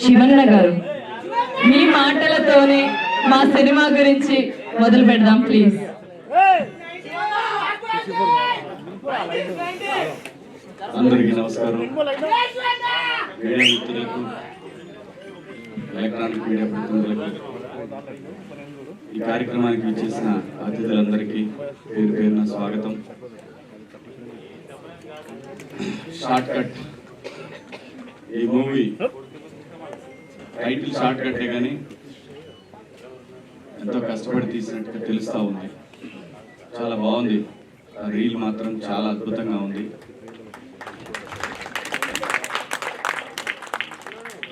శివన్న గారు మీ మాటలతోనే మా సినిమా గురించి మొదలు పెడదాం ప్లీజ్. అందరికీ నమస్కారం. మీడియా మిత్రులకు ఎలక్ట్రానిక్ మీడియా ప్రతినిధులకు ఈ కార్యక్రమానికి విచ్చేసిన అతిథులందరికీ పేరు పేరున స్వాగతం. షార్ట్ కట్ ఈ మూవీ టైటిల్ షార్ట్ కట్టే కానీ ఎంతో కష్టపడి తీసినట్టుగా తెలుస్తూ ఉంది. చాలా బాగుంది. ఆ రీల్ మాత్రం చాలా అద్భుతంగా ఉంది.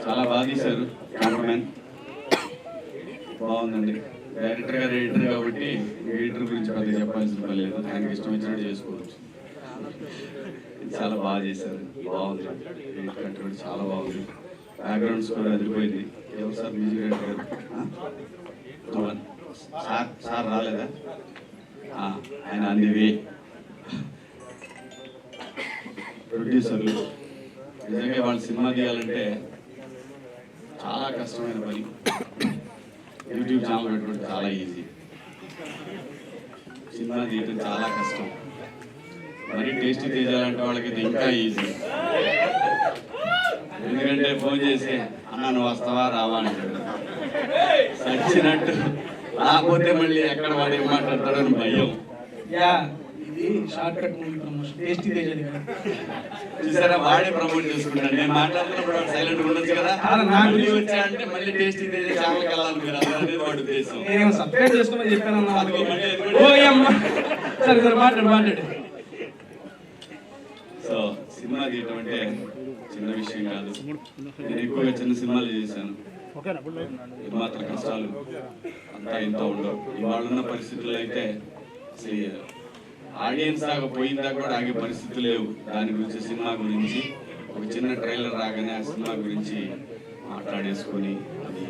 చాలా బాగా తీశారు కెమెరామెన్. బాగుందండి. డైరెక్టర్ గారు ఎడిటర్ కాబట్టి ఎడిటర్ గురించి పెద్ద చెప్పాల్సిన పని లేదు. ఆయనకి ఇష్టం వచ్చినట్టు చేసుకోవచ్చు. చాలా బాగా చేశారు. బాగుంది. ఎడిట్ చాలా బాగుంది. బ్యాక్గ్రౌండ్ స్కోర్ అదిరిపోయింది. ఎవరు sir? Music director sir sir రాలేదా? ఆయన అందివే ప్రొడ్యూసర్లు. నిజంగా వాళ్ళు సినిమా తీయాలంటే చాలా కష్టమైన పని. యూట్యూబ్ ఛానల్ పెట్టుకోవడం చాలా ఈజీ. సినిమా తీయడం చాలా కష్టం. మరి టేస్టీ తీయాలంటే వాళ్ళకి ఇది ఇంకా ఈజీ ఎందుకంటే ఫోన్ చేసి అన్న నువ్వు వస్తావా? రావా? అంటాడు సచ్చినట్టు రాకపోతే మళ్ళీ ఎక్కడ వాడు ఏం మాట్లాడతాడో అని భయం. యా ఇది short cut movie promotion tasty చూసారా? వాడే ప్రమోట్ చేసుకుంటాడు. నేను మాట్లాడుతున్నప్పుడు సైలెంట్ ఉండొచ్చు కదా? మళ్ళీ మళ్ళీ టేస్టీ ఛానల్కి వెళ్ళాలి మీరు. అది అనేది వాడు ఉద్దేశం. నేనేమో సబ్స్క్రైబ్ చేసుకోమని అమ్మ సరే సరే మాట్లాడు మాట్లాడు. సినిమా తీయటం అంటే చిన్న విషయం కాదు. నేను ఎక్కువగా చిన్న సినిమాలు చేశాను. మాత్రం కష్టాలు. అంతా ఇంత ఉండవు. ఇవాళ ఉన్న పరిస్థితుల్లో అయితే ఆడియన్స్ దాకా పోయిన దాకా కూడా ఆగే పరిస్థితులు లేవు. దాని గురించి సినిమా గురించి ఒక చిన్న ట్రైలర్ రాగానే ఆ సినిమా గురించి మాట్లాడేసుకొని అది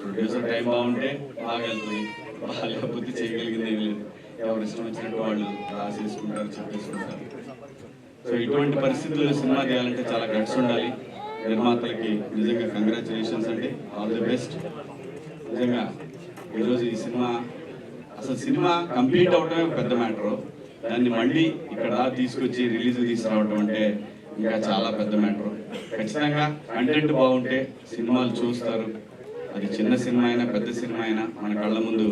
ప్రొడ్యూసర్ టైం బాగుంటే బాగా వెళ్తుంది బాగాలేకపోతే చేయగలిగింది ఏం లేదు. ఎవరు ఇష్టం వచ్చినట్టు వాళ్ళు రాసేసుకుంటారు చెప్పేసుకుంటారు. సో ఇటువంటి పరిస్థితుల్లో సినిమా తీయాలంటే చాలా గట్స్ ఉండాలి. నిర్మాతలకి నిజంగా కంగ్రాచులేషన్స్ అండి. ఆల్ ది బెస్ట్ నిజంగా ఈరోజు ఈ సినిమా అసలు సినిమా కంప్లీట్ అవడమే పెద్ద మ్యాటరు. దాన్ని మళ్ళీ ఇక్కడ తీసుకొచ్చి రిలీజ్ తీసుకురావడం అంటే ఇంకా చాలా పెద్ద మ్యాటర్. ఖచ్చితంగా కంటెంట్ బాగుంటే సినిమాలు చూస్తారు. అది చిన్న సినిమా అయినా పెద్ద సినిమా అయినా మన కళ్ళ ముందు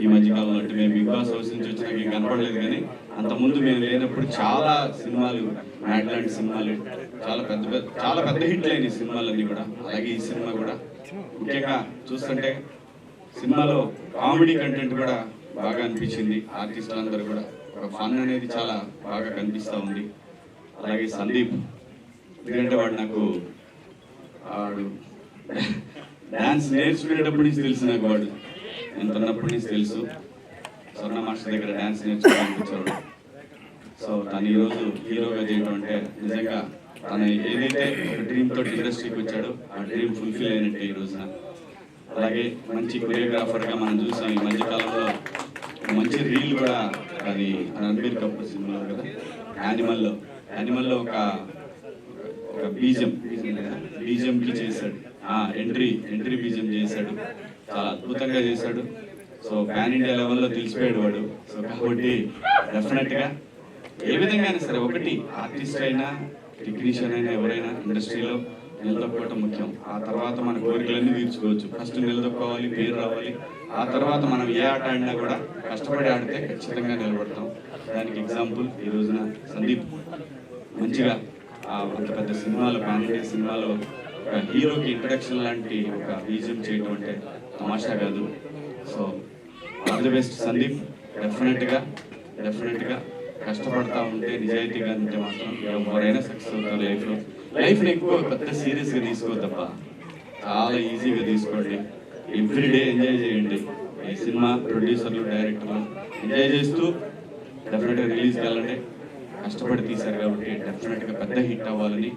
ఈ మధ్యకాలంలో అంటే మేము బిగ్ బాస్ హౌస్ నుంచి వచ్చినాక ఏం కనపడలేదు కానీ అంత ముందు మేము లేనప్పుడు చాలా సినిమాలు మ్యాట్ లాంటి సినిమాలు చాలా పెద్ద పెద్ద చాలా పెద్ద హిట్ అయినాయి సినిమాలన్నీ కూడా. అలాగే ఈ సినిమా కూడా. ముఖ్యంగా చూస్తుంటే సినిమాలో కామెడీ కంటెంట్ కూడా బాగా అనిపించింది. ఆర్టిస్టులందరూ కూడా. ఒక ఫన్ అనేది చాలా బాగా కనిపిస్తూ ఉంది. అలాగే సందీప్ ఎందుకంటే వాడు నాకు వాడు డ్యాన్స్ నేర్చుకునేటప్పటి నుంచి తెలుసు నాకు వాడు. ఎంత ఉన్నప్పటి నుంచి తెలుసు. స్వర్ణ మాస్టర్ దగ్గర డాన్స్ నేర్చుకోవడానికి సో తను ఈరోజు హీరోగా చేయడం అంటే నిజంగా తను ఏదైతే ఒక డ్రీమ్ తోటి ఇండస్ట్రీకి వచ్చాడో ఆ డ్రీమ్ ఫుల్ఫిల్ అయినట్టే ఈ రోజున. అలాగే మంచి కొరియోగ్రాఫర్గా మనం చూసాం ఈ మధ్య కాలంలో మంచి రీల్ కూడా అది రణబీర్ కపూర్ సినిమాలో కదా? యానిమల్లో. యానిమల్లో ఒక ఒక బీజం. బీజంకి చేశాడు. ఆ ఎంట్రీ ఎంట్రీ బీజం చేశాడు. చాలా అద్భుతంగా చేశాడు. సో ఫ్యాన్ ఇండియా లెవెల్లో తెలిసిపోయాడు వాడు. సో కాబట్టి డెఫినెట్గా ఏ విధంగా అయినా సరే ఒకటి ఆర్టిస్ట్ అయినా టెక్నీషియన్ అయినా ఎవరైనా ఇండస్ట్రీలో నిలదొక్కడం ముఖ్యం. ఆ తర్వాత మన కోరికలన్నీ తీర్చుకోవచ్చు. ఫస్ట్ నిలదొక్కోవాలి పేరు రావాలి. ఆ తర్వాత మనం ఏ ఆట ఆడినా కూడా కష్టపడి ఆడితే ఖచ్చితంగా నిలబడతాం. దానికి ఎగ్జాంపుల్ ఈ రోజున సందీప్. మంచిగా ఆ అంత పెద్ద సినిమాలో పాన్ ఇండియా సినిమాలో ఒక హీరోకి ఇంట్రడక్షన్ లాంటి ఒక బీజం చేయడం అంటే తమాషా కాదు. All the best Sandeep. డెఫినెట్గా డెఫినెట్గా కష్టపడతా ఉంటే నిజాయితీగా ఉంటే మాత్రం ఎవరైనా సక్సెస్ అవుతారు లైఫ్లో. లైఫ్ని ఎక్కువ పెద్ద సీరియస్గా తీసుకోవద్దబ్బా. చాలా ఈజీగా తీసుకోండి. ఎవ్రీ డే ఎంజాయ్ చేయండి. ఈ సినిమా ప్రొడ్యూసర్లు డైరెక్టర్లు ఎంజాయ్ చేస్తూ డెఫినెట్గా రిలీజ్ కష్టపడి తీశారు కాబట్టి డెఫినెట్గా పెద్ద హిట్ అవ్వాలని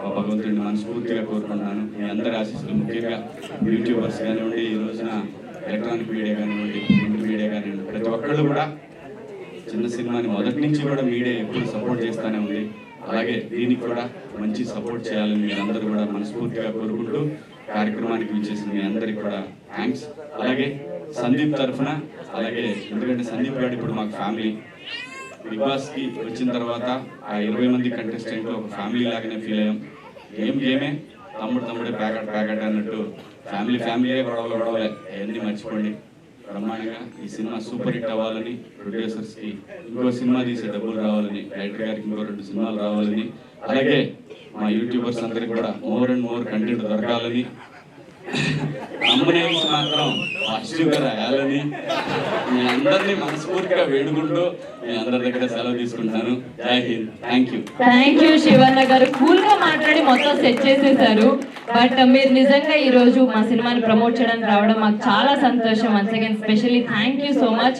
మా భగవంతుడిని మనస్ఫూర్తిగా కోరుకుంటున్నాను. మీ అందరి ఆశీస్సులు ముఖ్యంగా యూట్యూబర్స్ కానివ్వండి ఈ రోజున ఎలక్ట్రానిక్ మీడియా కానివ్వండి మీడియా కానీ ప్రతి ఒక్కళ్ళు కూడా చిన్న సినిమాని మొదటి నుంచి కూడా మీడియా ఎప్పుడు సపోర్ట్ చేస్తూనే ఉంది. అలాగే దీనికి కూడా మంచి సపోర్ట్ చేయాలని మీరందరూ కూడా మనస్ఫూర్తిగా కోరుకుంటూ కార్యక్రమానికి విచ్చేసిన మీ అందరికి కూడా థ్యాంక్స్. అలాగే సందీప్ తరఫున అలాగే ఎందుకంటే సందీప్ గారు ఇప్పుడు మాకు ఫ్యామిలీ. బిగ్ బాస్కి వచ్చిన తర్వాత ఆ ఇరవై మంది కంటెస్టెంట్లో ఒక ఫ్యామిలీ లాగానే ఫీల్ అయ్యాం. గేమ్ గేమే? తమ్ముడు తమ్ముడే ప్యాకెట్ ప్యాకెట్ అన్నట్టు. ఫ్యామిలీ ఫ్యామిలీయే గొడవలు గొడవలే. అవన్నీ మర్చిపోండి. బ్రహ్మాండంగా ఈ సినిమా సూపర్ హిట్ అవ్వాలని ప్రొడ్యూసర్స్కి ఇంకో సినిమా తీసే డబ్బులు రావాలని డైరెక్టర్ గారికి ఇంకో రెండు సినిమాలు రావాలని అలాగే మా యూట్యూబర్స్ అందరికి కూడా మోర్ అండ్ మోర్ కంటెంట్ దొరకాలని అమ్మనేసి మాత్రం పాజిటివ్గా రాయాలని మీ అందరినీ మనస్ఫూర్తిగా వేడుకుంటూ మీ అందరి దగ్గర సెలవు తీసుకుంటాను Jai Hind. Thank you thank you Shivanna garu. కూల్గా మాట్లాడి మొత్తం సెట్ చేసేసారు. బట్ మీరు నిజంగా ఈ రోజు మా సినిమాని ప్రమోట్ చేయడానికి రావడం మాకు చాలా సంతోషం. Once again specially thank you so much